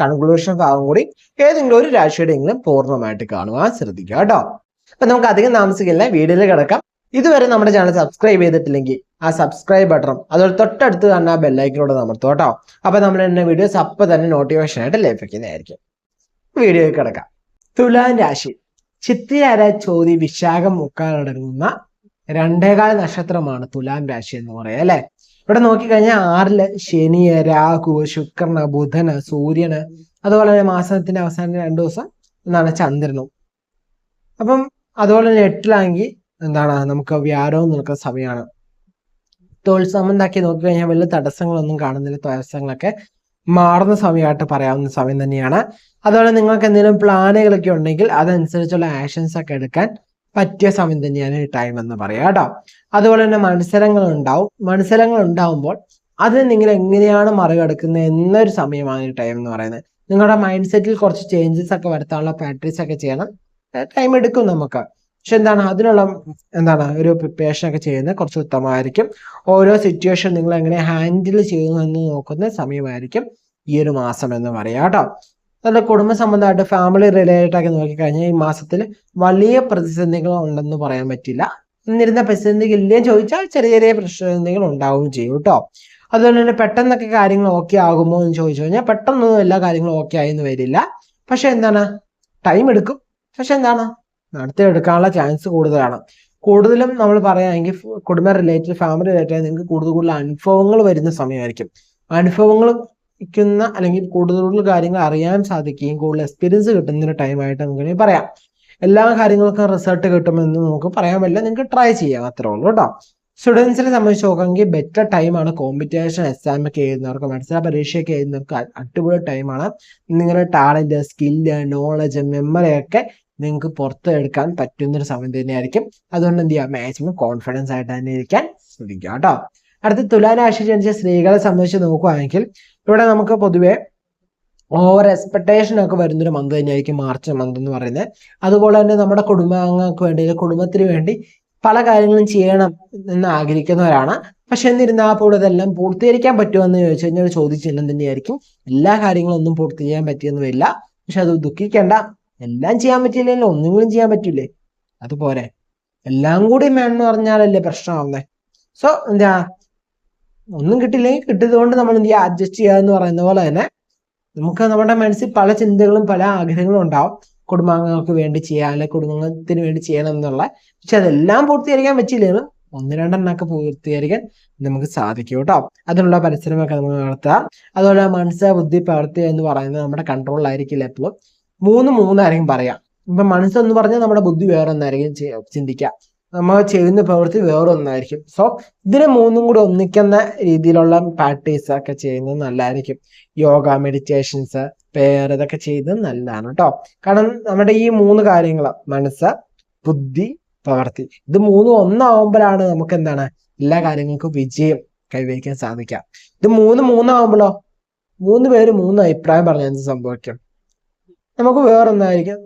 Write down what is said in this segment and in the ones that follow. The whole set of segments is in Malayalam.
കൺക്ലൂഷൻ ഭാഗം കൂടി ഏതെങ്കിലും ഒരു രാശിയുടെ എങ്കിലും പൂർണമായിട്ട് കാണുവാൻ ശ്രദ്ധിക്കുക കേട്ടോ. അപ്പൊ നമുക്ക് അധികം താമസിക്കില്ല. വീഡിയോയിൽ കിടക്കാം. ഇതുവരെ നമ്മുടെ ചാനൽ സബ്സ്ക്രൈബ് ചെയ്തിട്ടില്ലെങ്കിൽ ആ സബ്സ്ക്രൈബ് ബട്ടണും അതുപോലെ തൊട്ടടുത്ത് തന്നെ ആ ബെല്ലൈക്കിനോട് അമർത്തും കേട്ടോ. അപ്പൊ നമ്മൾ എന്നെ വീഡിയോസ് അപ്പൊ തന്നെ നോട്ടിഫിക്കേഷൻ ആയിട്ട് ലഭിക്കുന്നതായിരിക്കും വീഡിയോയിൽ കിടക്കാം. തുലാൻ രാശി. ചിത്തിരാര ചോതി വിശാഖം മുക്കാലടങ്ങുന്ന രണ്ടേകാൽ നക്ഷത്രമാണ് തുലാം രാശി എന്ന് പറയാം അല്ലെ? ഇവിടെ നോക്കിക്കഴിഞ്ഞാൽ ആറിൽ ശനി രാഹു ശുക്രന് ബുധന് സൂര്യന് അതുപോലെ തന്നെ മാസത്തിന്റെ അവസാനം രണ്ടു ദിവസം എന്താണ് ചന്ദ്രനും. അപ്പം അതുപോലെ തന്നെ എട്ടിലാണെങ്കിൽ എന്താണ് നമുക്ക് വ്യാരവും നിൽക്കുന്ന സമയമാണ്. തൊഴിൽ സംബന്ധാക്കി നോക്കിക്കഴിഞ്ഞാൽ വലിയ തടസ്സങ്ങളൊന്നും കാണുന്നില്ല തടസ്സങ്ങളൊക്കെ മാറുന്ന സമയമായിട്ട് പറയാവുന്ന സമയം തന്നെയാണ്. അതുപോലെ നിങ്ങൾക്ക് എന്തെങ്കിലും പ്ലാനുകളൊക്കെ ഉണ്ടെങ്കിൽ അതനുസരിച്ചുള്ള ആക്ഷൻസ് ഒക്കെ എടുക്കാൻ പറ്റിയ സമയം തന്നെയാണ് ടൈം എന്ന് പറയാം കേട്ടോ. അതുപോലെ തന്നെ മത്സരങ്ങൾ ഉണ്ടാവും. മത്സരങ്ങൾ ഉണ്ടാവുമ്പോൾ അത് നിങ്ങൾ എങ്ങനെയാണ് മറികടക്കുന്നത് എന്നൊരു സമയമാണ് ഈ ടൈം എന്ന് പറയുന്നത്. നിങ്ങളുടെ മൈൻഡ് സെറ്റിൽ കുറച്ച് ചേഞ്ചസ് ഒക്കെ വരുത്താനുള്ള പ്രാക്ടീസ് ഒക്കെ ചെയ്യണം. ടൈം എടുക്കും നമുക്ക്. പക്ഷെ എന്താണ് അതിനുള്ള എന്താണ് ഒരു പ്രിപ്പറേഷൻ ഒക്കെ ചെയ്യുന്നത് കുറച്ച് ഉത്തമമായിരിക്കും. ഓരോ സിറ്റുവേഷൻ നിങ്ങൾ എങ്ങനെ ഹാൻഡിൽ ചെയ്യുന്നു എന്ന് നോക്കുന്ന സമയമായിരിക്കും ഈ ഒരു മാസം എന്ന് പറയാം കേട്ടോ. നല്ല കുടുംബ സംബന്ധമായിട്ട് ഫാമിലി റിലേറ്റഡ് ആക്കി നോക്കിക്കഴിഞ്ഞാൽ ഈ മാസത്തിൽ വലിയ പ്രതിസന്ധികൾ ഉണ്ടെന്ന് പറയാൻ പറ്റില്ല. എന്നിരുന്ന പ്രതിസന്ധികൾ ഇല്ലേ ചോദിച്ചാൽ ചെറിയ ചെറിയ പ്രതിസന്ധികൾ ഉണ്ടാവുകയും ചെയ്യും കേട്ടോ അതുപോലെ തന്നെ പെട്ടെന്നൊക്കെ കാര്യങ്ങൾ ഓക്കെ ആകുമോ എന്ന് ചോദിച്ചു കഴിഞ്ഞാൽ പെട്ടെന്നൊന്നും എല്ലാ കാര്യങ്ങളും ഓക്കെ ആയെന്ന് വരില്ല. പക്ഷെ എന്താണ്? ടൈം എടുക്കും. പക്ഷെ എന്താണ്? നടത്തി എടുക്കാനുള്ള ചാൻസ് കൂടുതലാണ്. കൂടുതലും നമ്മൾ പറയുകയാണെങ്കിൽ കുടുംബ റിലേറ്റഡ് ഫാമിലി റിലേറ്റഡ് നിങ്ങൾക്ക് കൂടുതൽ കൂടുതൽ അനുഭവങ്ങൾ വരുന്ന സമയമായിരിക്കും. അനുഭവങ്ങൾ ക്കുന്ന അല്ലെങ്കിൽ കൂടുതൽ കൂടുതൽ കാര്യങ്ങൾ അറിയാൻ സാധിക്കുകയും കൂടുതൽ എക്സ്പീരിയൻസ് കിട്ടുന്ന ഒരു ടൈമായിട്ട് നമുക്ക് പറയാം. എല്ലാ കാര്യങ്ങൾക്കും റിസൾട്ട് കിട്ടുമെന്ന് നമുക്ക് പറയാൻ പറ്റില്ല. നിങ്ങൾക്ക് ട്രൈ ചെയ്യാം. അത്രേ ഉള്ളൂ കേട്ടോ. സ്റ്റുഡൻസിനെ സംബന്ധിച്ച് നോക്കുകയാണെങ്കിൽ ബെറ്റർ ടൈമാണ് കോമ്പറ്റീഷൻ എക്സാം ഒക്കെ എഴുതുന്നവർക്ക് മത്സര പരീക്ഷയൊക്കെ എഴുതുന്നവർക്ക് അടിപൊളി ടൈമാണ് നിങ്ങളുടെ ടാലന്റ് സ്കില്ല് നോളജ് മെമ്മറി ഒക്കെ നിങ്ങൾക്ക് പുറത്തെടുക്കാൻ പറ്റുന്ന ഒരു സമയം തന്നെയായിരിക്കും. അതുകൊണ്ട് എന്ത് ചെയ്യുക മാക്സിമം കോൺഫിഡൻസ് ആയിട്ട് തന്നെ ഇരിക്കാൻ ശ്രദ്ധിക്കുക കേട്ടോ. അടുത്ത തുലാനാശി ജനിച്ച സ്ത്രീകളെ സംബന്ധിച്ച് നോക്കുകയാണെങ്കിൽ ഇവിടെ നമുക്ക് പൊതുവെ ഓവർ എക്സ്പെക്ടേഷൻ ഒക്കെ വരുന്നൊരു മന്ത് തന്നെയായിരിക്കും മാർച്ച് മന്ത് എന്ന് പറയുന്നത്. അതുപോലെ തന്നെ നമ്മുടെ കുടുംബാംഗങ്ങൾക്ക് വേണ്ടി കുടുംബത്തിന് വേണ്ടി പല കാര്യങ്ങളും ചെയ്യണം എന്ന് ആഗ്രഹിക്കുന്നവരാണ്. പക്ഷെ എന്നിരുന്നാൽ പോലും ഇതെല്ലാം പൂർത്തീകരിക്കാൻ പറ്റുമോ എന്ന് ചോദിച്ചു കഴിഞ്ഞാൽ ചോദ്യചിഹ്നം തന്നെയായിരിക്കും. എല്ലാ കാര്യങ്ങളും ഒന്നും പൂർത്തീകരിക്കാൻ പറ്റിയെന്ന് വരില്ല പക്ഷെ അത് ദുഃഖിക്കേണ്ട. എല്ലാം ചെയ്യാൻ പറ്റിയില്ലല്ലോ ഒന്നുകൂടി ചെയ്യാൻ പറ്റില്ലേ? അതുപോലെ. എല്ലാം കൂടി വേണമെന്ന് പറഞ്ഞാലല്ലേ പ്രശ്നമാവുന്നേ. സോ എന്താ ഒന്നും കിട്ടില്ലെങ്കിൽ കിട്ടിയതുകൊണ്ട് നമ്മൾ എന്ത് ചെയ്യുക? അഡ്ജസ്റ്റ് ചെയ്യുക എന്ന് പറയുന്ന പോലെ തന്നെ നമുക്ക് നമ്മുടെ മനസ്സിൽ പല ചിന്തകളും പല ആഗ്രഹങ്ങളും ഉണ്ടാവും. കുടുംബാംഗങ്ങൾക്ക് വേണ്ടി ചെയ്യാൻ അല്ലെ കുടുംബത്തിന് വേണ്ടി ചെയ്യണം എന്നുള്ള. പക്ഷെ അതെല്ലാം പൂർത്തീകരിക്കാൻ പറ്റിയില്ലെങ്കിലും ഒന്ന് രണ്ടെണ്ണമൊക്കെ പൂർത്തീകരിക്കാൻ നമുക്ക് സാധിക്കും കേട്ടോ. അതിനുള്ള പരിശ്രമമൊക്കെ നമ്മൾ നടത്തുക. അതുപോലെ മനസ്സ് ബുദ്ധി പ്രവൃത്തി എന്ന് പറയുന്നത് നമ്മുടെ കൺട്രോളിലായിരിക്കില്ല എപ്പോഴും. മൂന്ന് മൂന്നായിരിക്കും പറയാം ഇപ്പൊ മനസ്സെന്ന് പറഞ്ഞാൽ നമ്മുടെ ബുദ്ധി വേറെ ഒന്നായിരിക്കും ചിന്തിക്കുക. നമ്മൾ ചെയ്യുന്ന പ്രവൃത്തി വേറൊന്നായിരിക്കും. സോ ഇതിനെ മൂന്നും കൂടി ഒന്നിക്കുന്ന രീതിയിലുള്ള പ്രാക്ടീസ് ഒക്കെ ചെയ്യുന്നത് നല്ലതായിരിക്കും. യോഗ മെഡിറ്റേഷൻസ് പേർ ഇതൊക്കെ ചെയ്യുന്നത് നല്ലതാണ് കേട്ടോ കാരണം നമ്മുടെ ഈ മൂന്ന് കാര്യങ്ങൾ മനസ്സ് ബുദ്ധി പ്രവൃത്തി ഇത് മൂന്നും ഒന്നാവുമ്പോഴാണ് നമുക്ക് എന്താണ്? എല്ലാ കാര്യങ്ങൾക്കും വിജയം കൈവരിക്കാൻ സാധിക്കുക. ഇത് മൂന്ന് മൂന്നാവുമ്പോഴോ? മൂന്ന് പേര് മൂന്ന് അഭിപ്രായം പറഞ്ഞാൽ എന്ത് സംഭവിക്കും? നമുക്ക് വേറൊന്നായിരിക്കും.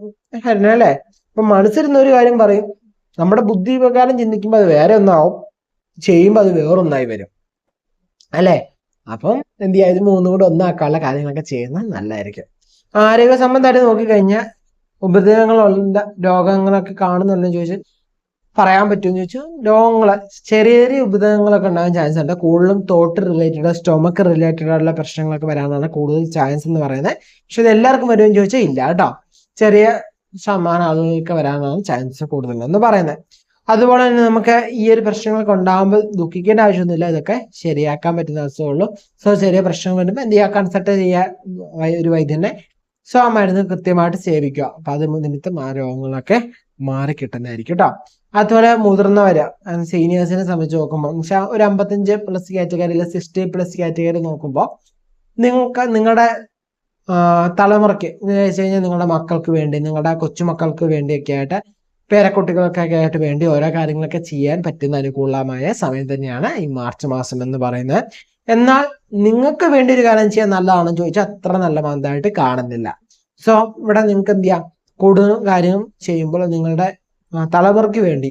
അല്ലേ? ഇപ്പൊ മനസ്സിരുന്ന ഒരു കാര്യം പറയും. നമ്മുടെ ബുദ്ധി പ്രകാരം ചിന്തിക്കുമ്പോൾ അത് വേറെ ഒന്നാവും. ചെയ്യുമ്പോൾ അത് വേറൊന്നായി വരും. അല്ലേ? അപ്പം എന്ത് ചെയ്യുക ഇത് മൂന്നും കൂടെ ഒന്നാക്കാനുള്ള കാര്യങ്ങളൊക്കെ ചെയ്യുന്നത് നല്ലതായിരിക്കും. ആരോഗ്യ സംബന്ധമായിട്ട് നോക്കിക്കഴിഞ്ഞാൽ ഉപദ്രവങ്ങളുള്ള രോഗങ്ങളൊക്കെ കാണുന്നുണ്ടെന്ന് ചോദിച്ചാൽ പറയാൻ പറ്റുമെന്ന് ചോദിച്ചാൽ രോഗങ്ങൾ ചെറിയ ചെറിയ ഉപദ്രവങ്ങളൊക്കെ ഉണ്ടാകാൻ ചാൻസ് ഉണ്ട്. കൂടുതലും തോട്ട് റിലേറ്റഡ് സ്റ്റൊമക്ക് റിലേറ്റഡ് ആയിട്ടുള്ള പ്രശ്നങ്ങളൊക്കെ വരാനാണ് കൂടുതൽ ചാൻസ് എന്ന് പറയുന്നത്. പക്ഷെ ഇത് എല്ലാവർക്കും വരുമെന്ന് ചോദിച്ചാൽ ഇല്ല കേട്ടോ. ചെറിയ ശതമാനം ആളുകൾക്ക് വരാനാണ് ചാൻസ് കൂടുതലെന്ന് പറയുന്നത് അതുപോലെ തന്നെ നമുക്ക് ഈ ഒരു പ്രശ്നങ്ങളൊക്കെ ഉണ്ടാകുമ്പോൾ ദുഃഖിക്കേണ്ട ആവശ്യമൊന്നുമില്ല. ഇതൊക്കെ ശരിയാക്കാൻ പറ്റുന്ന അവസ്ഥയുള്ളൂ സോ ചെറിയ പ്രശ്നങ്ങൾ വരുമ്പോൾ എന്ത് ചെയ്യുക കൺസൾട്ട് ചെയ്യുക ഒരു വൈദ്യനെ സോ ആ മരുന്ന് കൃത്യമായിട്ട് സേവിക്കുക. അപ്പൊ അത് നിമിത്തം ആ രോഗങ്ങളൊക്കെ മാറി കിട്ടുന്നതായിരിക്കും കേട്ടോ അതുപോലെ മുതിർന്നവര് സീനിയേഴ്സിനെ സംബന്ധിച്ച് നോക്കുമ്പോൾ ഒരു അമ്പത്തഞ്ച് പ്ലസ് കാറ്റഗറി അല്ലെങ്കിൽ സിക്സ്റ്റി പ്ലസ് കാറ്റഗറി നോക്കുമ്പോൾ നിങ്ങൾക്ക് നിങ്ങളുടെ തലമുറയ്ക്ക് എന്ന് വെച്ച് കഴിഞ്ഞാൽ നിങ്ങളുടെ മക്കൾക്ക് വേണ്ടി നിങ്ങളുടെ കൊച്ചുമക്കൾക്ക് വേണ്ടിയൊക്കെ ആയിട്ട് പേരക്കുട്ടികൾക്കൊക്കെ ആയിട്ട് വേണ്ടി ഓരോ കാര്യങ്ങളൊക്കെ ചെയ്യാൻ പറ്റുന്ന അനുകൂലമായ സമയം തന്നെയാണ് ഈ മാർച്ച് മാസം എന്ന് പറയുന്നത്. എന്നാൽ നിങ്ങൾക്ക് വേണ്ടി ഒരു കാര്യം ചെയ്യാൻ നല്ലതാണെന്ന് ചോദിച്ചാൽ അത്ര നല്ല മന്തായിട്ട് കാണുന്നില്ല. സോ ഇവിടെ നിങ്ങൾക്ക് എന്ത് ചെയ്യാം? കൂടുതൽ കാര്യം ചെയ്യുമ്പോൾ നിങ്ങളുടെ തലമുറയ്ക്ക് വേണ്ടി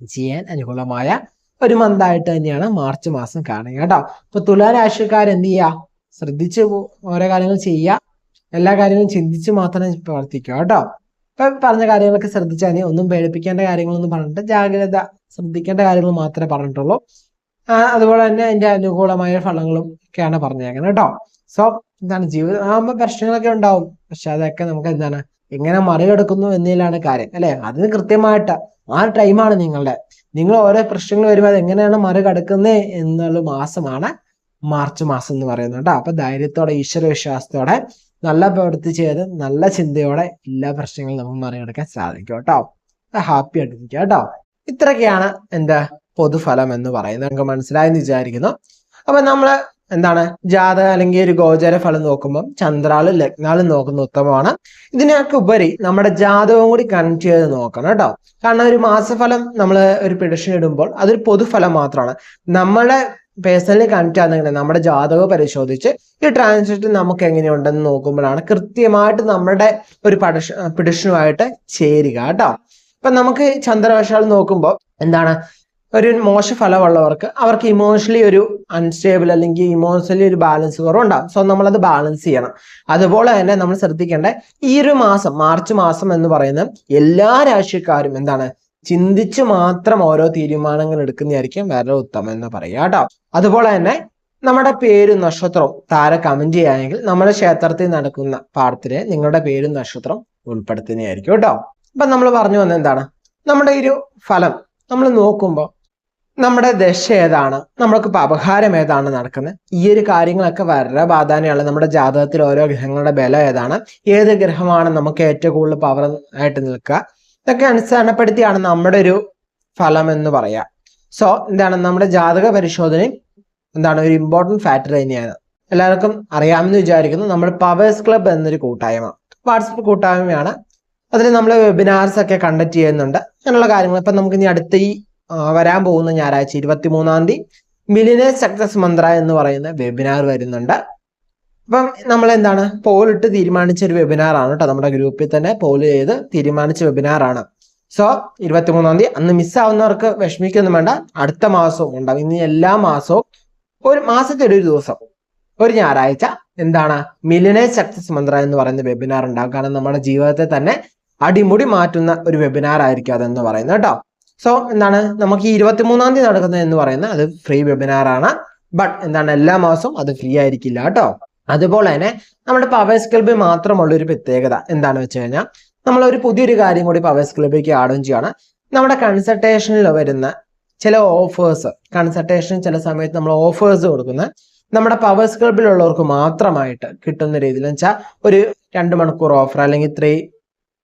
ചെയ്യാൻ അനുകൂലമായ ഒരു മന്തായിട്ട് തന്നെയാണ് മാർച്ച് മാസം കാണുക കേട്ടോ. അപ്പൊ തുലാരാശിക്കാർ എന്ത് ചെയ്യുക ശ്രദ്ധിച്ച് ഓരോ കാര്യങ്ങൾ ചെയ്യുക. എല്ലാ കാര്യങ്ങളും ചിന്തിച്ച് മാത്രം പ്രവർത്തിക്കുക കേട്ടോ. ഇപ്പൊ പറഞ്ഞ കാര്യങ്ങളൊക്കെ ശ്രദ്ധിച്ചാൽ ഒന്നും പേടിപ്പിക്കേണ്ട കാര്യങ്ങളൊന്നും പറഞ്ഞിട്ട് ജാഗ്രത ശ്രദ്ധിക്കേണ്ട കാര്യങ്ങൾ മാത്രമേ പറഞ്ഞിട്ടുള്ളൂ. അതുപോലെ തന്നെ അതിന്റെ അനുകൂലമായ ഫലങ്ങളും ഒക്കെയാണ് പറഞ്ഞേക്കുന്നത് കേട്ടോ. സോ എന്താണ്? ജീവിതം ആകുമ്പോൾ പ്രശ്നങ്ങളൊക്കെ ഉണ്ടാവും. പക്ഷെ അതൊക്കെ നമുക്ക് എന്താണ്? എങ്ങനെ മറികടക്കുന്നു എന്നതിലാണ് കാര്യം അല്ലെ? അതിന് കൃത്യമായിട്ട് ആ ടൈമാണ് നിങ്ങളുടെ. നിങ്ങൾ ഓരോ പ്രശ്നങ്ങൾ വരുമ്പോൾ അത് എങ്ങനെയാണ് മറികടക്കുന്നത് എന്നുള്ള മാസമാണ് മാർച്ച് മാസം എന്ന് പറയുന്നത് കേട്ടോ. അപ്പൊ ധൈര്യത്തോടെ ഈശ്വര വിശ്വാസത്തോടെ നല്ല പ്രവൃത്തി ചെയ്ത് നല്ല ചിന്തയോടെ എല്ലാ പ്രശ്നങ്ങളും നമുക്ക് മറികടക്കാൻ സാധിക്കും കേട്ടോ. ഹാപ്പി ആയിട്ടിരിക്കുക കേട്ടോ. ഇത്രയൊക്കെയാണ് എന്താ പൊതുഫലം എന്ന് പറയുന്നത്. നമുക്ക് മനസ്സിലായെന്ന് വിചാരിക്കുന്നു. അപ്പൊ നമ്മൾ എന്താണ് ജാതക അല്ലെങ്കിൽ ഒരു ഗോചര ഫലം നോക്കുമ്പോൾ ചന്ദ്രാളും ലഗ്നാളും നോക്കുന്ന ഉത്തമമാണ്. ഇതിനൊക്കെ ഉപരി നമ്മുടെ ജാതകവും കൂടി കണക്ട് ചെയ്ത് നോക്കണം കേട്ടോ. കാരണം ഒരു മാസഫലം നമ്മൾ ഒരു പ്രഡിഷൻ ഇടുമ്പോൾ അതൊരു പൊതുഫലം മാത്രമാണ്. നമ്മളെ പേഴ്സണലി കണക്ട് ആകുന്ന നമ്മുടെ ജാതകം പരിശോധിച്ച് ഈ ട്രാൻസിറ്റ് നമുക്ക് എങ്ങനെയുണ്ടെന്ന് നോക്കുമ്പോഴാണ് കൃത്യമായിട്ട് നമ്മുടെ ഒരു പഠിഷ പിടിഷനുമായിട്ട് ചേരുക കേട്ടോ. ഇപ്പൊ നമുക്ക് ചന്ദ്രവശാൽ നോക്കുമ്പോൾ എന്താണ്? ഒരു മോശ ഫലമുള്ളവർക്ക് അവർക്ക് ഇമോഷണലി ഒരു അൺസ്റ്റേബിൾ അല്ലെങ്കിൽ ഇമോഷണലി ഒരു ബാലൻസ് കുറവുണ്ടാകും സോ നമ്മളത് ബാലൻസ് ചെയ്യണം. അതുപോലെ തന്നെ നമ്മൾ ശ്രദ്ധിക്കേണ്ട ഈ ഒരു മാസം മാർച്ച് മാസം എന്ന് പറയുന്നത് എല്ലാ രാശിക്കാരും എന്താണ്? ചിന്തിച്ച് മാത്രം ഓരോ തീരുമാനങ്ങൾ എടുക്കുന്നതായിരിക്കും വളരെ ഉത്തമം എന്ന് പറയുക കേട്ടോ. അതുപോലെ തന്നെ നമ്മുടെ പേരും നക്ഷത്രവും താര കമന്റ് ചെയ്യുകയാണെങ്കിൽ നമ്മുടെ ക്ഷേത്രത്തിൽ നടക്കുന്ന പാഠത്തിലെ നിങ്ങളുടെ പേരും നക്ഷത്രം ഉൾപ്പെടുത്തുന്നതായിരിക്കും കേട്ടോ. അപ്പൊ നമ്മൾ പറഞ്ഞു വന്ന എന്താണ്? നമ്മുടെ ഒരു ഫലം നമ്മൾ നോക്കുമ്പോൾ നമ്മുടെ ദശ ഏതാണ്? നമ്മൾക്ക് അപഹാരം ഏതാണ് നടക്കുന്നത്? ഈ ഒരു കാര്യങ്ങളൊക്കെ വളരെ പ്രാധാന്യമാണ് നമ്മുടെ ജാതകത്തിൽ ഓരോ ഗ്രഹങ്ങളുടെ ബലം ഏതാണ്? ഏത് ഗ്രഹമാണ് നമുക്ക് ഏറ്റവും കൂടുതൽ പവർ ആയിട്ട് നിൽക്കുക? ഇതൊക്കെ അടിസ്ഥാനപ്പെടുത്തിയാണ് നമ്മുടെ ഒരു ഫലം എന്ന് പറയാം. സോ എന്താണ്? നമ്മുടെ ജാതക പരിശോധനയും എന്താണ്? ഒരു ഇമ്പോർട്ടന്റ് ഫാക്ടർ തന്നെയാണ്. എല്ലാവർക്കും അറിയാമെന്ന് വിചാരിക്കുന്നു. നമ്മുടെ പവേഴ്സ് ക്ലബ്ബ് എന്നൊരു കൂട്ടായ്മ. വാട്സപ്പ് കൂട്ടായ്മയാണ്. അതിൽ നമ്മൾ വെബിനാർസ് ഒക്കെ കണ്ടക്ട് ചെയ്യുന്നുണ്ട്. അങ്ങനെയുള്ള കാര്യങ്ങൾ. ഇപ്പം നമുക്ക് ഇനി അടുത്ത ഈ വരാൻ പോകുന്ന ഞായറാഴ്ച ഇരുപത്തി മൂന്നാം തീയതി മിലിനേഴ്സ് സക്സസ് മന്ത്ര എന്ന് പറയുന്ന വെബിനാർ വരുന്നുണ്ട്. അപ്പം നമ്മൾ എന്താണ് പോളിട്ട് തീരുമാനിച്ച ഒരു വെബിനാർ ആണ് കേട്ടോ നമ്മുടെ ഗ്രൂപ്പിൽ തന്നെ പോൾ ചെയ്ത് തീരുമാനിച്ച വെബിനാർ ആണ്. സോ ഇരുപത്തിമൂന്നാം തീയതി അന്ന് മിസ്സാവുന്നവർക്ക് വിഷമിക്കൊന്നും വേണ്ട. അടുത്ത മാസവും ഉണ്ടാവും. ഇനി എല്ലാ മാസവും ഒരു മാസത്തെ ഒരു ദിവസം ഒരു ഞായറാഴ്ച എന്താണ്? മിലിനെ സക്സസ് മന്ത്ര എന്ന് പറയുന്ന വെബിനാർ ഉണ്ടാകും കാരണം നമ്മുടെ ജീവിതത്തെ തന്നെ അടിമുടി മാറ്റുന്ന ഒരു വെബിനാർ ആയിരിക്കും അതെന്ന് പറയുന്നത് കേട്ടോ സോ എന്താണ്? നമുക്ക് ഈ ഇരുപത്തിമൂന്നാം തീയതി നടക്കുന്നത് എന്ന് പറയുന്നത് അത് ഫ്രീ വെബിനാർ ആണ്. ബട്ട് എന്താണ്? എല്ലാ മാസവും അത് ഫ്രീ ആയിരിക്കില്ല കേട്ടോ അതുപോലെ തന്നെ നമ്മുടെ പവേഴ്സ് ക്ലബിൽ മാത്രമുള്ള ഒരു പ്രത്യേകത എന്താണെന്ന് വെച്ച് കഴിഞ്ഞാൽ നമ്മൾ ഒരു പുതിയൊരു കാര്യം കൂടി പവേഴ്സ് ക്ലബിലേക്ക് ആഡും ചെയ്യാണ്. നമ്മുടെ കൺസൾട്ടേഷനിൽ വരുന്ന ചില ഓഫേഴ്സ് കൺസൾട്ടേഷൻ ചില സമയത്ത് നമ്മൾ ഓഫേഴ്സ് കൊടുക്കുന്ന നമ്മുടെ പവേഴ്സ് ക്ലബിലുള്ളവർക്ക് മാത്രമായിട്ട് കിട്ടുന്ന രീതിയിൽ വെച്ചാൽ ഒരു രണ്ട് മണിക്കൂർ ഓഫർ അല്ലെങ്കിൽ ത്രീ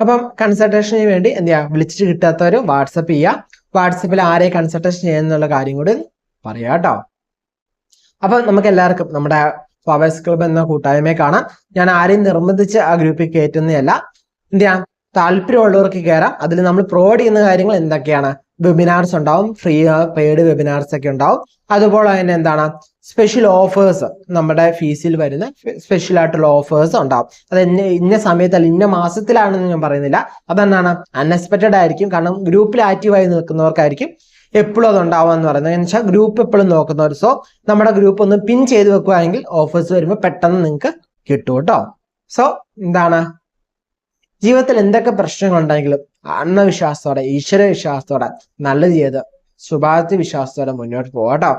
അപ്പം കൺസൾട്ടേഷന് വേണ്ടി എന്ത് ചെയ്യാം? വിളിച്ചിട്ട് കിട്ടാത്തവർ വാട്സപ്പ് ചെയ്യുക വാട്സപ്പിൽ ആരെ കൺസൾട്ടേഷൻ ചെയ്യുന്നുള്ള കാര്യം കൂടി പറയാം കേട്ടോ അപ്പം നമുക്ക് എല്ലാവർക്കും നമ്മുടെ ഫ്ലവേഴ്സ് ക്ലബ് എന്ന കൂട്ടായ്മയെ കാണാം. ഞാൻ ആരെയും നിർബന്ധിച്ച് ആ ഗ്രൂപ്പിൽ കയറ്റുന്നതല്ല എന്ത് ചെയ്യാം? താല്പര്യമുള്ളവർക്ക് കയറാം അതിൽ നമ്മൾ പ്രൊവൈഡ് ചെയ്യുന്ന കാര്യങ്ങൾ എന്തൊക്കെയാണ്? വെബിനാർസ് ഉണ്ടാവും. ഫ്രീ പെയ്ഡ് വെബിനാർസ് ഒക്കെ ഉണ്ടാവും. അതുപോലെ തന്നെ എന്താണ്? സ്പെഷ്യൽ ഓഫേഴ്സ് നമ്മുടെ ഫീസിൽ വരുന്ന സ്പെഷ്യൽ ആയിട്ടുള്ള ഓഫേഴ്സ് ഉണ്ടാവും. അത് ഇന്ന ഇന്ന സമയത്തല്ല ഇന്ന മാസത്തിലാണെന്ന് ഞാൻ പറയുന്നില്ല. അതെന്താണ്? അൺഎക്സ്പെക്റ്റഡ് ആയിരിക്കും. കാരണം ഗ്രൂപ്പിൽ ആക്റ്റീവായി നിൽക്കുന്നവർക്കായിരിക്കും എപ്പോഴും അത് ഉണ്ടാവുക എന്ന് പറയുന്നത്. എന്ന് വെച്ചാൽ ഗ്രൂപ്പ് എപ്പോഴും നോക്കുന്നവർ. സോ നമ്മുടെ ഗ്രൂപ്പ് ഒന്ന് പിൻ ചെയ്ത് വെക്കുകയാണെങ്കിൽ ഓഫേഴ്സ് വരുമ്പോൾ പെട്ടെന്ന് നിങ്ങൾക്ക് കിട്ടും കേട്ടോ. സോ എന്താണ്? ജീവിതത്തിൽ എന്തൊക്കെ പ്രശ്നങ്ങളുണ്ടെങ്കിലും ആത്മവിശ്വാസത്തോടെ ഈശ്വര വിശ്വാസത്തോടെ നല്ലത് ചെയ്ത് ശുഭാപ്തി വിശ്വാസത്തോടെ മുന്നോട്ട് പോകാം കേട്ടോ